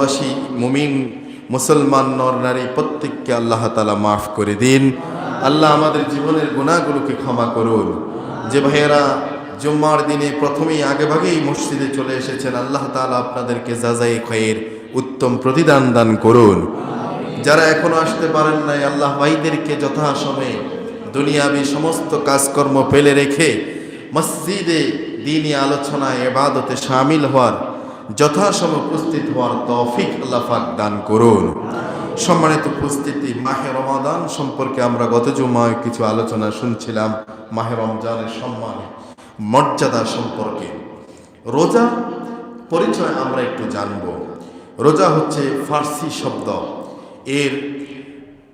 বাসী মুমিন, মুসলমান, নর, নারী, প্রত্যেককে আল্লাহ তালা মাফ করে দিন। আল্লাহ আমাদের জীবনের গুণাগুলোকে ক্ষমা করুন। যে ভাইয়েরা জুম্মার দিনে প্রথমেই আগে ভাগেই মসজিদে চলে এসেছেন, আল্লাহ তালা আপনাদেরকে যাজাই খয়ের উত্তম প্রতিদান দান করুন। যারা এখনও আসতে পারেন নাই, আল্লাহ ভাইদেরকে যথাসময়ে দুনিয়াবি সমস্ত কাজকর্ম ফেলে রেখে মসজিদে দিনই আলোচনায় এবাদতে সামিল হওয়ার যথাসময় উপস্থিত হওয়ার তৌফিক আল্লাহ পাক দান করুন। সম্মানিত উপস্থিতি, মাহে রমাদান সম্পর্কে আমরা গত জুমায় কিছু আলোচনা শুনছিলাম, মাহে রমজানের সম্মানে, মর্যাদা সম্পর্কে। রোজা পরিচয় আমরা একটু জানব। রোজা হচ্ছে ফার্সি শব্দ। এর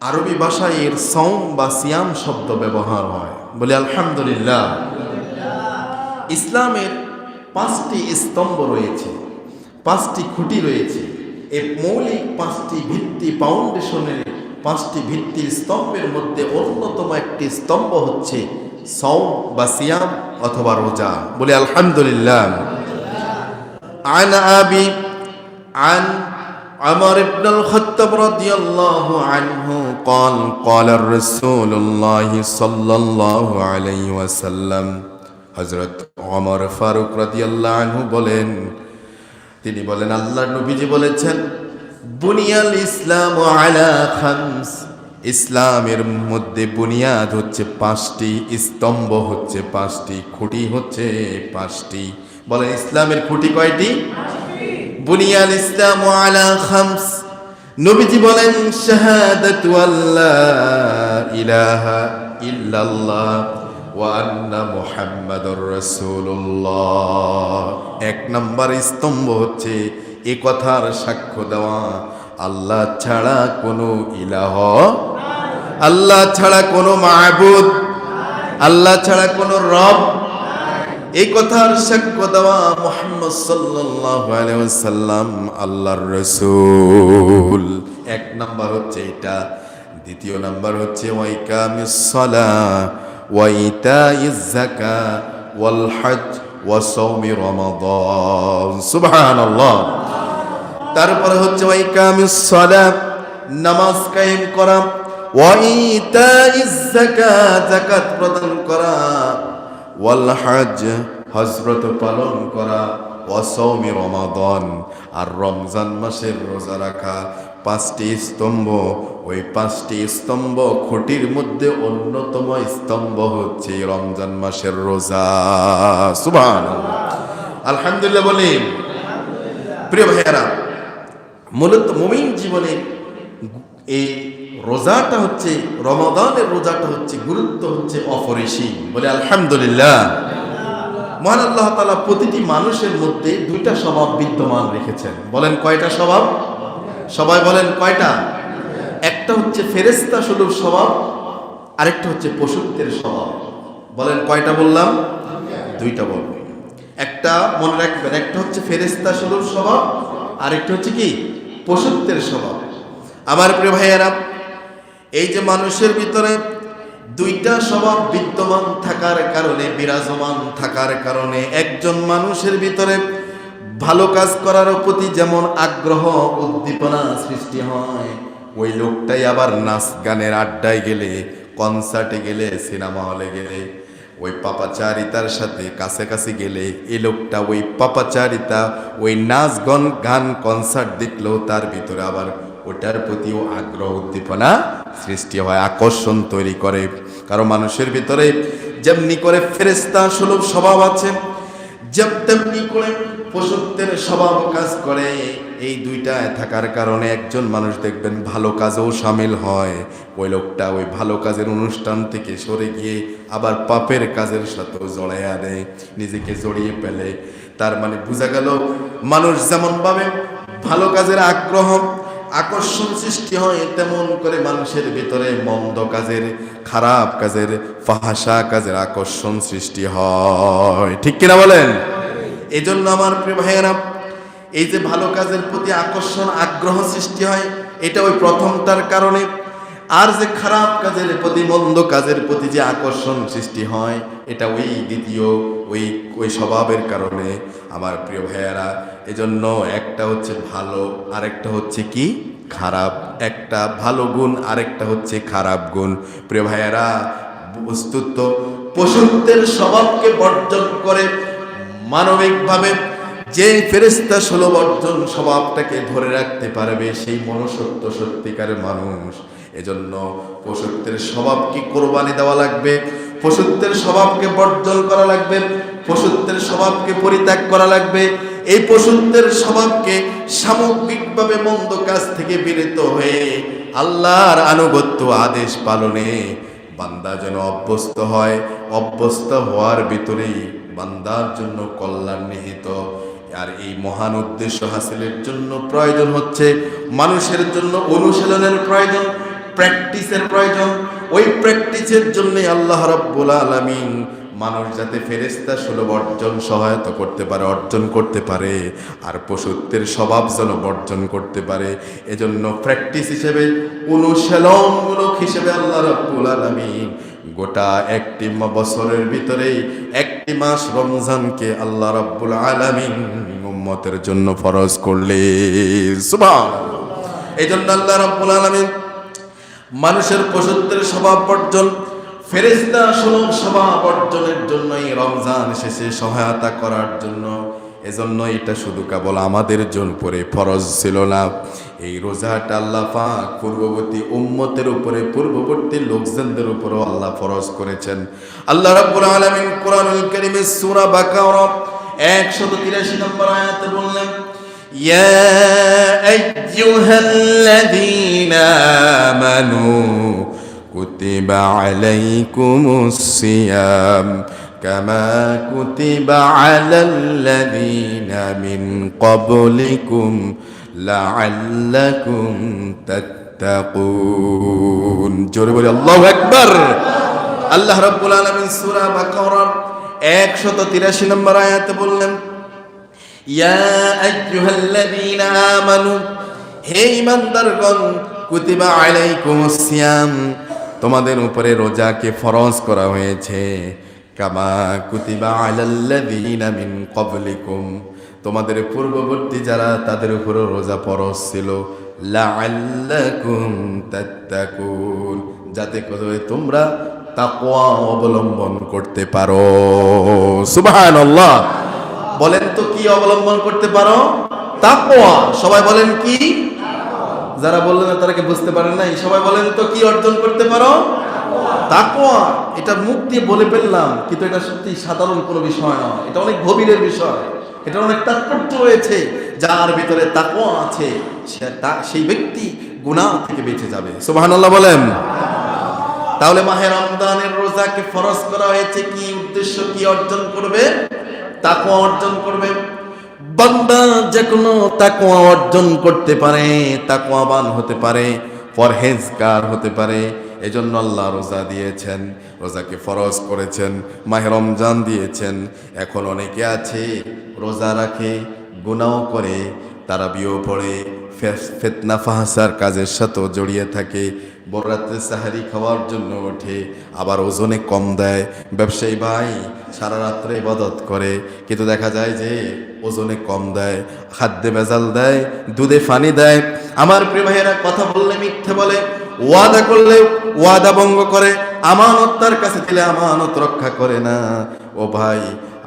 আরবি ভাষায় এর সৌম বা সিয়াম শব্দ ব্যবহার হয়। বলে, আলহামদুলিল্লাহ। ইসলামের পাঁচটি স্তম্ভ রয়েছে। পাঁচটি খুঁটি রয়েছে এই মৌলিক পাঁচটি ভিত্তি ফাউন্ডেশনের পাঁচটি ভিত্তির স্তম্ভের মধ্যে অন্যতম একটি স্তম্ভ হচ্ছে সৌম বা সিয়াম অথবা রোজা বলে আলহামদুলিল্লাহ عن أبي عن عمر بن الخطاب رضي الله عنه قال قال الرسول الله صلى الله عليه وسلم হজরত অমর ফারুক রাদিয়াল্লাহু আনহু বলেন তিনি বলেন আল্লাহ নবীজি বলেছেন, বুনিয়াল ইসলাম ইসলামের মধ্যে বুনিয়াদ হচ্ছে পাঁচটি, স্তম্ভ হচ্ছে পাঁচটি, খুঁটি হচ্ছে পাঁচটি। বলেন, ইসলামের খুঁটি কয়টি? বুনিয়াল ইসলাম খামস। নবীজি বলেন, শাহাদাতু আল্লাহ ইলাহা ইল্লাল্লাহ। ওয়া আন্না মুহাম্মাদুর রাসূলুল্লাহ। এক নাম্বার স্তম্ভ হচ্ছে এ কথার সাক্ষ্য দেওয়া। আল্লাহ ছাড়া কোনো ইলাহ আল্লাহ ছাড়া কোনো মাহবুদ আল্লাহ ছাড়া কোনো রব এই কথার সাক্ষ্য দেওয়া মোহাম্মদ ওয়াসাল্লাম আল্লাহর রাসূল। এক নাম্বার হচ্ছে এটা। দ্বিতীয় নাম্বার হচ্ছে ওয়াইকামিস যাকাত ওয়াল হজ ওয়া সাওমি রমাদান। সুবহানাল্লাহ। তারপরে হচ্ছে ওয়াইকামিস সালাহ নামাজ কায়েম করা। ওয়াইতাইজ যাকাত যাকাত প্রদান করা। ওয়াল হজ হজরত পালন করা। অসৌমি রমাদন। আর রমজান মাসের রোজা রাখা। পাঁচটি স্তম্ভ। ওই পাঁচটি স্তম্ভ খুঁটির মধ্যে অন্যতম স্তম্ভ হচ্ছে রমজান মাসের রোজা। সুবান আলহামদুলিল্লাহ বলি। প্রিয় ভাইয়ারা, মূলত মুমিন জীবনে এই রোজাটা হচ্ছে, রমাদানের রোজাটা হচ্ছে গুরুত্ব হচ্ছে অপরিসীম। বলে আলহামদুলিল্লাহ। মহান আল্লাহ তালা প্রতিটি মানুষের মধ্যে দুইটা স্বভাব বিদ্যমান রেখেছেন। বলেন কয়টা স্বভাব? সবাই বলেন কয়টা? একটা হচ্ছে ফেরেস্তা সুলভ স্বভাব, আরেকটা হচ্ছে পশুত্বের স্বভাব। বলেন কয়টা বললাম? দুইটা বলবেন একটা মনে রাখবেন, একটা হচ্ছে ফেরেস্তা সুলভ স্বভাব, আরেকটা হচ্ছে কি? পশুত্বের স্বভাব। আমার প্রিয় ভাইয়েরা, এই যে মানুষের ভিতরে দুইটা স্বভাব বিদ্যমান থাকার কারণে, বিরাজমান থাকার কারণে, একজন মানুষের ভিতরে ভালো কাজ করার প্রতি যেমন আগ্রহ, উদ্দীপনা সৃষ্টি হয়, ওই লোকটাই আবার নাচ গানের আড্ডায় গেলে কনসার্টে গেলে সিনেমা হলে গেলে, ওই পাপাচারিতার সাথে কাছাকাছি গেলে, এ লোকটা, ওই পাপাচারিতা, ওই নাচ, গন, গান কনসার্ট দেখলেও তার ভিতরে আবার ওটার প্রতিও আগ্রহ, উদ্দীপনা সৃষ্টি হয়, আকর্ষণ তৈরি করে। কারণ মানুষের ভিতরে যেমনি করে ফেরেস্তা সুলভ স্বভাব আছে যেম তেমনি করে পশুত্বের স্বভাব কাজ করে। এই দুইটায় থাকার কারণে একজন মানুষ দেখবেন ভালো কাজেও সামিল হয়। ওই লোকটা ওই ভালো কাজের অনুষ্ঠান থেকে সরে গিয়ে আবার পাপের কাজের সাথেও জড়াইয়া দেয়, নিজেকে জড়িয়ে ফেলে। তার মানে বোঝা গেল, মানুষ যেমনভাবে ভালো কাজের আগ্রহ, আকর্ষণ সৃষ্টি হয়, তেমন করে মানুষের ভিতরে মন্দ কাজের, খারাপ কাজের ফাহাসা কাজের আকর্ষণ সৃষ্টি হয়। ঠিক কিনা বলেন? এই জন্য আমার প্রিয় ভাইয়েরা, এই যে ভালো কাজের প্রতি আকর্ষণ, আগ্রহ সৃষ্টি হয়, এটা ওই প্রথমটার কারণে। আর যে খারাপ কাজের প্রতি, মন্দ কাজের প্রতি যে আকর্ষণ সৃষ্টি হয়, এটা ওই দ্বিতীয়, ওই ওই স্বভাবের কারণে। আমার প্রিয় ভাইয়ারা, এজন্য একটা হচ্ছে ভালো, আরেকটা হচ্ছে কি? খারাপ। একটা ভালো গুণ, আরেকটা হচ্ছে খারাপ গুণ। প্রিয় ভাইয়ারা, বস্তুত পশুত্বের স্বভাবকে বর্জন করে মানবিকভাবে যে ফেরেস্তা ষোলো বর্জন স্বভাবটাকে ধরে রাখতে পারবে, সেই মনুষ্যত্ব সত্যিকারের মানুষ। এজন্য পশুত্বের স্বভাবকে কোরবানি দেওয়া লাগবে, পশুত্বের স্বভাবকে বর্জন করা লাগবে, পশুত্বের স্বভাবকে পরিত্যাগ করা লাগবে। এই পশুত্বের স্বভাবকে সামগ্রিকভাবে মন্দ কাজ থেকে বিরত হয়ে আল্লাহর আনুগত্য আদেশ পালনে বান্দা যেন অভ্যস্ত হয়, অভ্যস্ত হওয়ার ভিতরেই বান্দার জন্য কল্যাণ নিহিত আর এই মহান উদ্দেশ্য হাসিলের জন্য প্রয়োজন হচ্ছে মানুষের জন্য অনুশীলনের প্রয়োজন, প্র্যাকটিসের প্রয়োজন। ওই প্র্যাকটিসের জন্য আল্লাহ রাব্বুল আলামিন মানুষ যাতে ফেরেস্তা সুলভ অর্জন, সহায়তা করতে পারে, অর্জন করতে পারে, আর পশুত্বের স্বভাব যেন বর্জন করতে পারে। এজন্য প্র্যাকটিস হিসেবে, অনুশীলনমূলক হিসেবে আল্লাহ রাব্বুল আলামিন গোটা একটি বছরের ভিতরেই একটি মাস রমজানকে আল্লাহ রাব্বুল আলামিন উম্মতের জন্য ফরজ করলে। সুবহানাল্লাহ। এই জন্য আল্লাহ রাব্বুল আলামিন মানুষের পশুত্বের স্বভাব বর্জন ফেরেস্তা সুলভ স্বভাব অর্জনের জন্যই রমজান শেষে সহায়তা করার জন্য। এজন্য এটা শুধু কেবল আমাদের জন্য পরে ফরজ ছিল না। এই রোজাটা আল্লাহ পাক পূর্ববর্তী উম্মতের উপরে, পূর্ববর্তী লোকজনদের উপরও আল্লাহ ফরজ করেছেন। আল্লাহ রাব্বুল আলামিন কোরআনুল কারীমে সূরা বাকারা 183 নম্বর আয়াতে বললেন, ইয়া আইয়ুহাল্লাযীনা আমানু কুতিবা আলাইকুমুস সিয়াম। كما كتب على الذين من قبلكم لعلكم تتقون জোরে বলি আল্লাহু আকবার আল্লাহ রাব্বুল আলামিন সূরা বাকারার 183 নম্বর আয়াতে বললেন ইয়া আইয়ুহাল্লাযীনা আমানু হে ঈমানদারগণ কুতিবা আলাইকুমুস সিয়াম তোমাদের উপরে রোজাকে ফরজ করা হয়েছে কামা কুতিবা আলাল্লাযীনা মিন ক্বাবলিকুম। তোমাদের পূর্ববর্তী যারা তাদের উপরও রোজা ফরজ ছিল, লাআল্লাকুম তাত্তাকুন, যাতে করে তোমরা তাকওয়া অবলম্বন করতে পারো। সুবহানাল্লাহ। বলেন তো কি অবলম্বন করতে পারো? তাকওয়া। সবাই বলেন কি? যারা বললেন তারা কি বুঝতে পারেন নাই? সবাই বলেন তো কি অর্জন করতে পারো? তাকওয়া, এটা দিয়ে বলে ফেললাম, কিন্তু এটা সত্যি সাধারণ কোনো বিষয় নয়। এটা অনেক গভীরের বিষয়। এটা অনেক তাৎপর্য রয়েছে, যার ভিতরে তাকওয়া আছে সেই ব্যক্তি গুনাহ থেকে বেঁচে যাবে। সুবহানাল্লাহ বলেন। তাহলে মাহে রমজানের রোজাকে ফরজ করা হয়েছে কি উদ্দেশ্য, কি অর্জন করবে? তাকওয়া অর্জন করবে। বান্দা যে কোনো তাকওয়া অর্জন করতে পারে, তাকওয়াবান হতে পারে, পরহেজগার হতে পারে এজন্য আল্লাহ রোজা দিয়েছেন, রোজাকে ফরজ করেছেন, মাহে রমজান দিয়েছেন। এখন অনেকে আছে রোজা রাখে গুনাও করে তারা বিয়েও পড়ে ফেতনা ফাহাসার কাজের সাথেও জড়িয়ে থাকে বড় রাত্রে সাহারি খাওয়ার জন্য ওঠে, আবার ওজনে কম দেয়। ব্যবসায়ী ভাই সারা রাত্রে ইবাদত করে, কিন্তু দেখা যায় যে ওজনে কম দেয়, খাদ্যে ভেজাল দেয়, দুধে ফানি দেয়। আমার ভাইয়েরা, কথা বললে মিথ্যে বলে ওয়াদা করলে ওয়াদা ভঙ্গ করে আমানত তার কাছে দিলে আমানত রক্ষা করে না। ও ভাই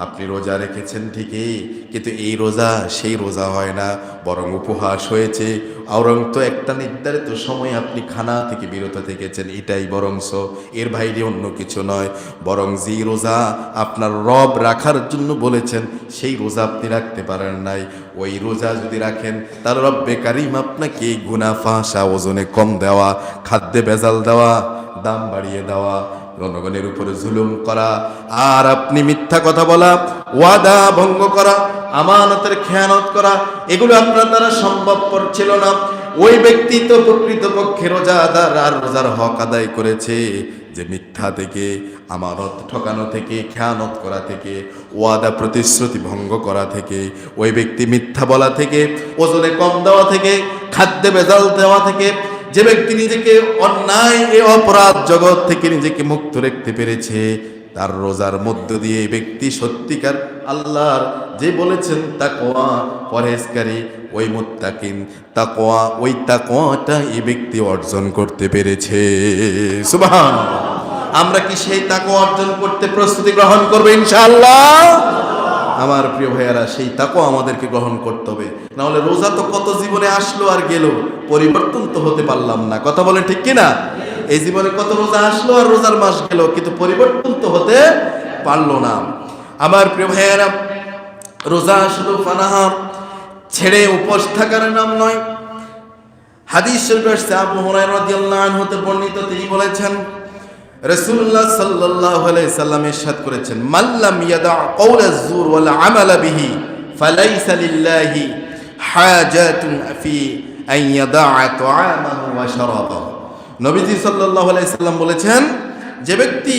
আপনি রোজা রেখেছেন ঠিকই, কিন্তু এই রোজা, সেই রোজা হয় না, বরং উপহাস হয়েছে। আওরং তো একটা নির্ধারিত সময় আপনি খানা থেকে বিরত থেকেছেন, এটাই বরংস। এর বাইরে অন্য কিছু নয়। বরং যেই রোজা আপনার রব রাখার জন্য বলেছেন, সেই রোজা আপনি রাখতে পারেন নাই। ওই রোজা যদি রাখেন তাহলে রব্বে কারিম আপনাকে গুনা ফাঁসা, ওজনে কম দেওয়া, খাদ্যে ভেজাল দেওয়া, দাম বাড়িয়ে দেওয়া জনগণের উপরে জুলুম করা, আর আপনি মিথ্যা কথা বলা, ওয়াদা ভঙ্গ করা, আমানতের খেয়ানত করা, এগুলো আপনার দ্বারা সম্ভবপর ছিল না। ওই ব্যক্তি তো প্রকৃতপক্ষে রোজাদার আর রোজার হক আদায় করেছে যে মিথ্যা থেকে, আমানত ঠকানো থেকে, খেয়ানত করা থেকে, ওয়াদা প্রতিশ্রুতি ভঙ্গ করা থেকে, ওই ব্যক্তি মিথ্যা বলা থেকে, ওজনে কম দেওয়া থেকে, খাদ্যে বেজাল দেওয়া থেকে যে ব্যক্তি নিজেকে অন্যায়, এ অপরাধ জগৎ থেকে নিজেকে মুক্ত রাখতে পেরেছে, তার রোজার মধ্য দিয়ে ব্যক্তি সত্যিকার আল্লাহর যে বলেছেন তা তাকোয়া পরহেজকারী ওই মুত্তাকিন তাকোয়া ওই তা তাকোয়াটা এই ব্যক্তি অর্জন করতে পেরেছে। সুবহান আমরা কি সেই তাকোয়া অর্জন করতে প্রস্তুতি গ্রহণ করব ইনশাআল্লাহ? আমার প্রিয় ভাইয়ারা, সেই তাকও আমাদেরকে গ্রহণ করতে হবে। নাহলে রোজা তো কত জীবনে আসলো আর গেল, পরিবর্তন তো হতে পারলাম না। কথা বলে ঠিক কিনা? এই জীবনে কত রোজা আসলো আর রোজার মাস গেল, কিন্তু পরিবর্তন তো হতে পারল না। আমার প্রিয় ভাইয়ারা, রোজা শুধু ফানাহার ছেড়ে উপোস থাকার নাম নয়। হাদিস শরীফে আসছে, আবু হুরায়রা রাদিয়াল্লাহু আনহু হতে বর্ণিত, তিনি বলেছেন আলাইহি সাল্লাম ইরশাদ করেছেন মাল্লাম ইয়াদা বিহি আলাইহি সাল্লাম বলেছেন, যে ব্যক্তি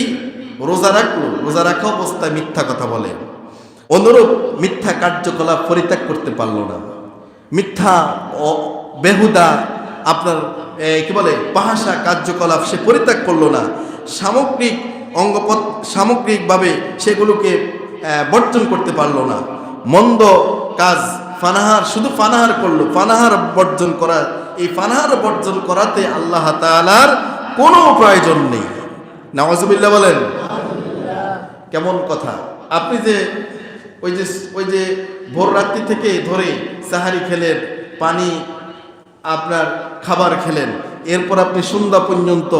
রোজা রাখল, রোজা রাখা অবস্থায় মিথ্যা কথা বলে, অনুরূপ মিথ্যা কার্যকলাপ পরিত্যাগ করতে পারল না। মিথ্যা বেহুদা আপনার কি বলে, পাহাসা কার্যকলাপ সে পরিত্যাগ করল না। সামগ্রিক অঙ্গপদ সামগ্রিকভাবে সেগুলোকে বর্জন করতে পারল না। মন্দ কাজ ফানাহার, শুধু ফানাহার করল, ফানাহার বর্জন করা, এই ফানাহার বর্জন করাতে আল্লাহ তাআলার কোনো প্রয়োজন নেই। নওয়াজুবিল্লাহ বলেন, কেমন কথা। আপনি যে, ওই যে ওই যে ভোর রাত্রি থেকে ধরে সাহারি খেলেন, পানি আপনার খাবার খেলেন, এরপর আপনি সন্ধ্যা পর্যন্ত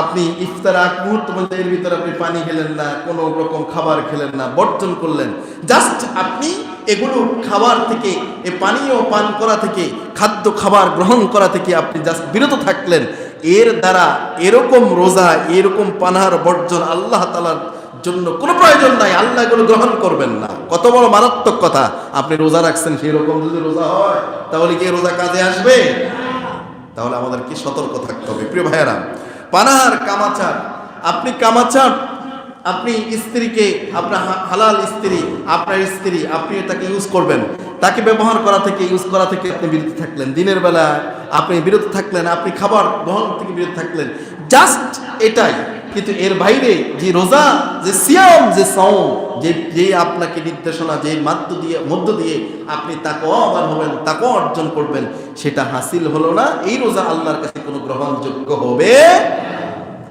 আপনি ইফতার আগ মুহূর্ত পর্যন্ত এর ভিতরে আপনি পানি খেলেন না, কোনো রকম খাবার খেলেন না, বর্জন করলেন। জাস্ট আপনি এগুলো খাবার থেকে, এ পানীয় পান করা থেকে, খাদ্য খাবার গ্রহণ করা থেকে আপনি জাস্ট বিরত থাকলেন। এর দ্বারা এরকম রোজা, এরকম পানাহার বর্জন আল্লাহ তালার জন্য কোনো প্রয়োজন নাই, আল্লাহ এগুলো গ্রহণ করবেন না। কত বড় মারাত্মক কথা। আপনি রোজা রাখছেন, সেই রকম যদি রোজা হয়, তাহলে কি রোজা কাজে আসবে? তাহলে আমাদের কি সতর্ক থাকতে হবে। প্রিয় ভাইয়েরা পানাহার, কামাচার। আপনি কামাচার, আপনি স্ত্রীকে, আপনার হালাল স্ত্রী, আপনার স্ত্রী, আপনি তাকে ইউজ করবেন। তাকে ব্যবহার করা থেকে ইউজ করা থেকে আপনি বিরত থাকলেন। দিনের বেলা আপনি বিরত থাকলেন, আপনি খাবার বহন থেকে বিরত থাকলেন। জাস্ট এটাই। কিন্তু এর বাইরে যে রোজা, যে সিয়াম, যে সম যে যে আপনাকে নির্দেশনা, যে মাধ্য দিয়ে, মধ্য দিয়ে আপনি তাকেও আবার হবেন তাকেও অর্জন করবেন, সেটা হাসিল হলো না। এই রোজা আল্লাহর কাছে কোনো গ্রহণযোগ্য হবে?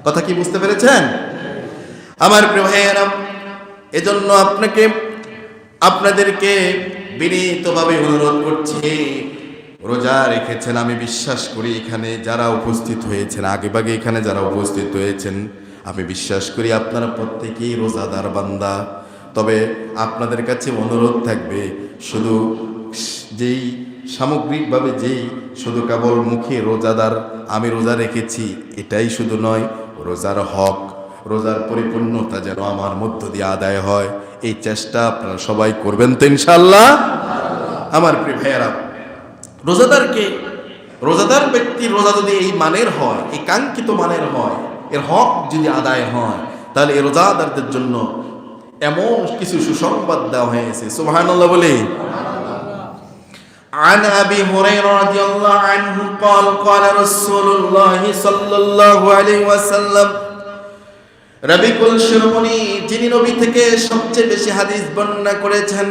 কথা কি বুঝতে পেরেছেন? আমার ভাইয়েরা, এজন্য আপনাকে, আপনাদেরকে বিনীতভাবে অনুরোধ করছি, রোজা রেখেছেন, আমি বিশ্বাস করি এখানে যারা উপস্থিত হয়েছেন আগেভাগে এখানে যারা উপস্থিত হয়েছেন আমি বিশ্বাস করি আপনারা প্রত্যেকেই রোজাদার বান্দা। তবে আপনাদের কাছে অনুরোধ থাকবে, শুধু যেই সামগ্রিকভাবে যেই শুধু কেবল মুখে রোজাদার আমি রোজা রেখেছি, এটাই শুধু নয়, রোজার হক, রোজার পরিপূর্ণতা যেন আমার মধ্য দিয়ে আদায় হয়, এই চেষ্টা আপনারা সবাই করবেন তো ইনশাল্লাহ আমার প্রিয় ভাইয়েরা, রোজাদারকে, রোজাদার ব্যক্তির রোজা যদি এই মানের হয়, এই কাঙ্ক্ষিত মানের হয় এর হক যদি আদায় হয় তাহলে এই রোজাদারদের জন্য এমন কিছু সুসংবাদ দেওয়া হয়েছে সুবহানাল্লাহ বলে عن ابي هريره رضي الله عنه قال قال رسول الله صلى الله عليه وسلم রবিকুল শিরোমণি যিনি নবী থেকে সবচেয়ে বেশি হাদিস বর্ণনা করেছেন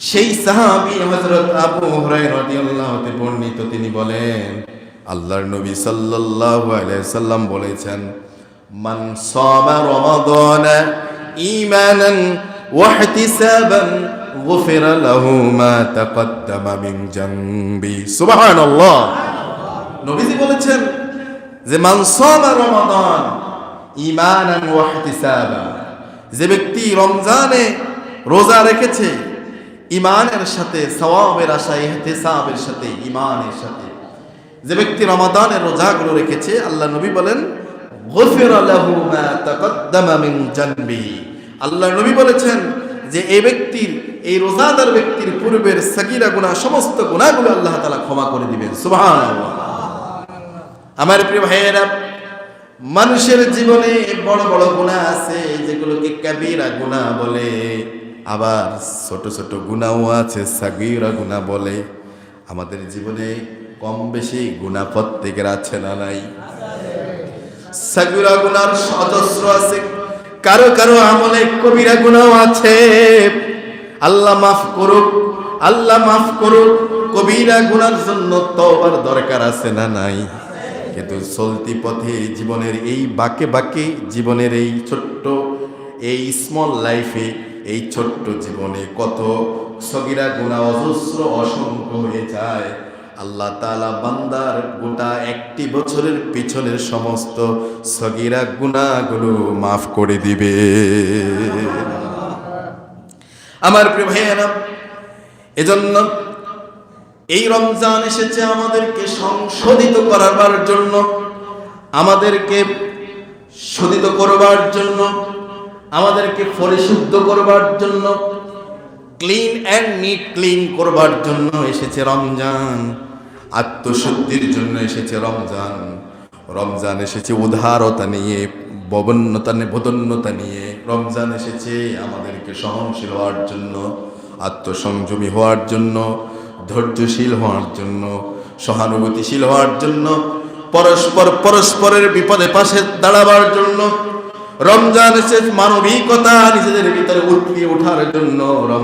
সেই সাহাবী হযরত আবু হুরায়রা রাদিয়াল্লাহু তাআলা বর্ণিত তিনি বলেন আল্লাহর নবী সাল্লাল্লাহু আলাইহি সাল্লাম বলেছেন, মান সামা রমাদানা ঈমানান ওয়া ইহতিসাবান গুফিরা লাহু মা তাকদ্দামা মিন জানবি। সুবহানাল্লাহ। নবীজি বলেছেন যে, মান সামা রমাদান ঈমানান ওয়া ইহতিসাবা যে ব্যক্তি রমজানে রোজা রেখেছে ইমানের সাথে সওয়াবের আশায়, ইহতিসাবের সাথে ইমানের সাথে যে ব্যক্তি রমাদানের রোজাগুলো রেখেছে, আল্লাহ নবী বলেন আল্লাহ নবী বলেছেন যে এই ব্যক্তির, এই রোজাদার ব্যক্তির পূর্বের সাকিরা গুনাহ, সমস্ত গুনাহগুলো আল্লাহ তালা ক্ষমা করে দিবেন। সুবহানাল্লাহ। আমার প্রিয় ভাইয়েরা, মানুষের জীবনে বড় বড় গুণা আছে, যেগুলোকে কাবিরা গুণা বলে। আবার ছোট ছোট গুণাও আছে, সাগিরা গুণা বলে। আমাদের জীবনে কম বেশি গুণা প্রত্যেকের আছে না নাই? সাগিরা গুনার অজস্র আছে, কারও কারও আমলে কবিরা গুনাও আছে। আল্লাহ মাফ করুক, আল্লাহ মাফ করুক, কবিরা গুনার জন্য তওবার দরকার আছে না নাই? কিন্তু চলতি পথে জীবনের এই বাকে বাকে জীবনের এই ছোট্ট, এই স্মল লাইফে এই ছোট্ট জীবনে কত সগিরা গুণা অজস্র অসংখ্য হয়ে যায়। আল্লাহ তালা বান্দার গোটা একটি বছরের পিছনের সমস্ত সগিরা গুণাগুলো মাফ করে দিবে। আমার প্রিয় ভাইয়েরা, এজন্য এই রমজান এসেছে আমাদেরকে সংশোধিত করাবার জন্য, আমাদেরকে শোধিত করবার জন্য, আমাদেরকে পরিশুদ্ধ করবার জন্য ক্লিন অ্যান্ড নিট ক্লিন করবার জন্য এসেছে রমজান। আত্মশুদ্ধির জন্য এসেছে রমজান। রমজান এসেছে উদারতা নিয়ে ববন্যতা নিয়ে বদন্যতা নিয়ে। রমজান এসেছে আমাদেরকে সহনশীল হওয়ার জন্য, আত্মসংযমী হওয়ার জন্য, ধৈর্যশীল হওয়ার জন্য, সহানুভূতিশীল হওয়ার জন্য, পরস্পর পরস্পরের বিপদে পাশে দাঁড়াবার জন্য। রমজান এসে মানবিকতা, নিজেদের ভিতরে উতলিয়ে ওঠার জন্য।